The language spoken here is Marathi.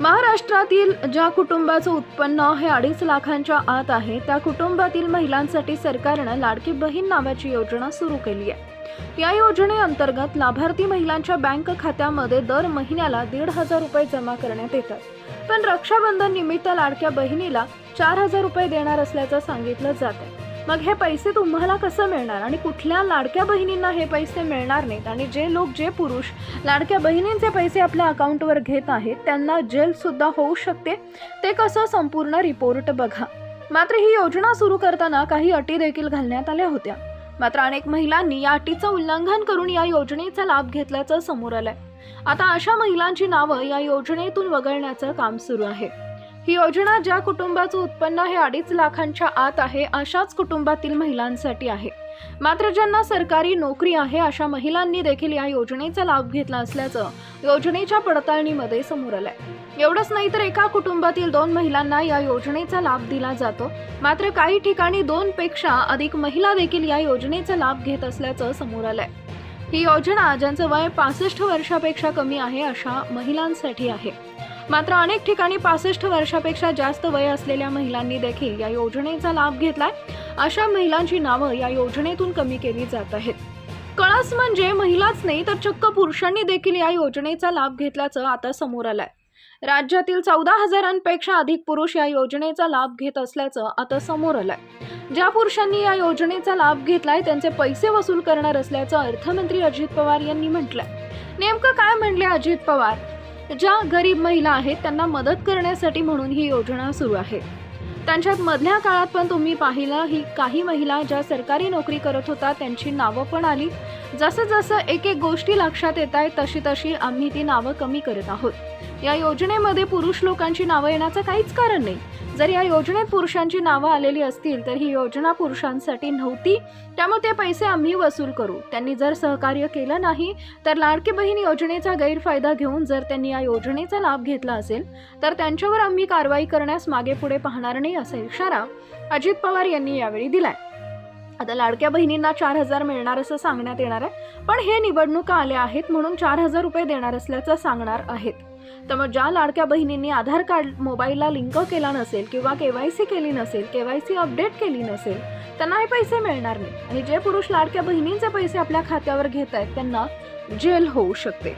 महाराष्ट्रातील ज्या कुटुंबाचं उत्पन्न हे अडीच लाखांच्या आत आहे त्या कुटुंबातील महिलांसाठी सरकारनं लाडकी बहीण नावाची योजना सुरू केली आहे. या योजनेअंतर्गत लाभार्थी महिलांच्या बँक खात्यामध्ये दर महिन्याला दीड हजार रुपये जमा करण्यात येतात. पण रक्षाबंधन निमित्त लाडक्या बहिणीला चार हजार रुपये देणार असल्याचं सांगितलं जात आहे मग हे पैसे तुम्हाला कसं मिळणार? आणि कुठल्या लाडक्या बहिणींना हे पैसे मिळणार नाहीत? आणि जे लोक जे पुरुष लाडक्या बहिणींचे पैसे आपल्या अकाउंटवर घेत आहेत त्यांना जेलसुद्धा होऊ शकते? ते कसं संपूर्ण रिपोर्ट बघा. मात्र ही योजना सुरू करताना काही अटी देखील घालण्यात आल्या होत्या. मात्र अनेक महिलांनी या अटीचं उल्लंघन करून या योजनेचा लाभ घेतल्याचं समोर आलंय. आता अशा महिलांची नावं या योजनेतून वगळण्याचं काम सुरू आहे. ही योजना ज्या कुटुंबाचं उत्पन्न हे अडीच लाखांच्या आत आहे अशाच कुटुंबातील महिलांसाठी आहे. मात्र ज्यांना सरकारी नोकरी आहे अशा महिलांनी देखील या योजनेचा लाभ घेतला असल्याचं योजनेच्या पडताळणीमध्ये समोर आलंय. एवढंच नाही तर एका कुटुंबातील दोन महिलांना या योजनेचा लाभ दिला जातो. मात्र काही ठिकाणी दोन पेक्षा अधिक महिला देखील या योजनेचा लाभ घेत असल्याचं समोर आलंय. ही योजना ज्यांचं वय पासष्ट वर्षापेक्षा कमी आहे अशा महिलांसाठी आहे. मात्र अनेक ठिकाणी पासष्ट वर्षापेक्षा जास्त वय असलेल्या महिलांनी देखील या योजनेचा लाभ घेतलाय. अशा महिलांची नावं या योजनेतून कमी केली जात आहेत. कळस म्हणजे महिलाच नाही तर चक्क पुरुषांनी देखील या योजनेचा लाभ घेतल्याचं आता समोर आलंय. राज्यातील चौदा हजारांपेक्षा अधिक पुरुष या योजनेचा लाभ घेत असल्याचं आता समोर आलंय. ज्या पुरुषांनी या योजनेचा लाभ घेतलाय त्यांचे पैसे वसूल करणार असल्याचं अर्थमंत्री अजित पवार यांनी म्हटलंय. नेमकं काय म्हणले अजित पवार? ज्या गरीब महिला आहेत त्यांना मदत करण्यासाठी म्हणून ही योजना सुरू आहे. त्यांच्यात मधल्या काळात पण तुम्ही पाहिलं ही काही महिला ज्या सरकारी नोकरी करत होता त्यांची नावं पण आली. जसं जसं एक एक गोष्टी लक्षात येत आहेत तशी तशी आम्ही ती नावं कमी करत आहोत. या योजनेमध्ये पुरुष लोकांची नावं येण्याचं काहीच कारण नाही. जर या योजनेत पुरुषांची नावं आलेली असतील तर ही योजना पुरुषांसाठी नव्हती. त्यामुळे ते पैसे आम्ही वसूल करू. त्यांनी जर सहकार्य केलं नाही तर लाडकी बहीण योजनेचा गैरफायदा घेऊन जर त्यांनी या योजनेचा लाभ घेतला असेल तर त्यांच्यावर आम्ही कारवाई करण्यास मागे पुढे पाहणार नाही असा इशारा अजित पवार यांनी यावेळी दिलाय. आता लाडक्या बहिणींना चार हजार मिळणार असं सांगण्यात येणार आहे. पण हे निवडणुका आल्या आहेत म्हणून चार हजार रुपये देणार असल्याचं सांगणार आहेत. त्यामुळे ज्या लाडक्या बहिणींनी आधार कार्ड मोबाईलला लिंक केला नसेल किंवा के वाय सी केली नसेल के वाय सी अपडेट केली नसेल त्यांना हे पैसे मिळणार नाही. आणि जे पुरुष लाडक्या बहिणींचे पैसे आपल्या खात्यावर घेत आहेत त्यांना जेल होऊ शकते.